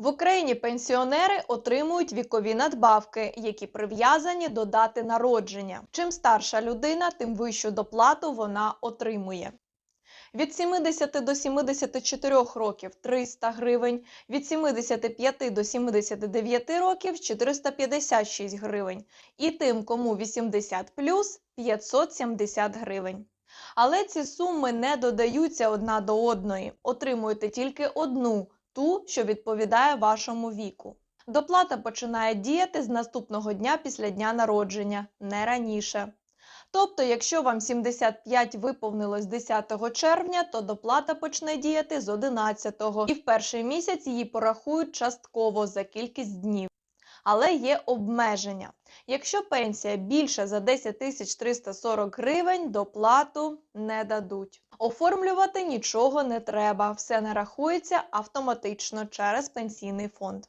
В Україні пенсіонери отримують вікові надбавки, які прив'язані до дати народження. Чим старша людина, тим вищу доплату вона отримує. Від 70 до 74 років 300 гривень, від 75 до 79 років 456 гривень, і тим, кому 80 плюс 570 гривень. Але ці суми не додаються одна до одної. Отримуєте тільки одну, ту, що відповідає вашому віку. Доплата починає діяти з наступного дня після дня народження, не раніше. Тобто, якщо вам 75 виповнилось 10 червня, то доплата почне діяти з 11-го, і в перший місяць її порахують частково за кількість днів. Але є обмеження. Якщо пенсія більше за 10 тисяч 340 гривень, доплату не дадуть. Оформлювати нічого не треба, все нарахується автоматично через пенсійний фонд.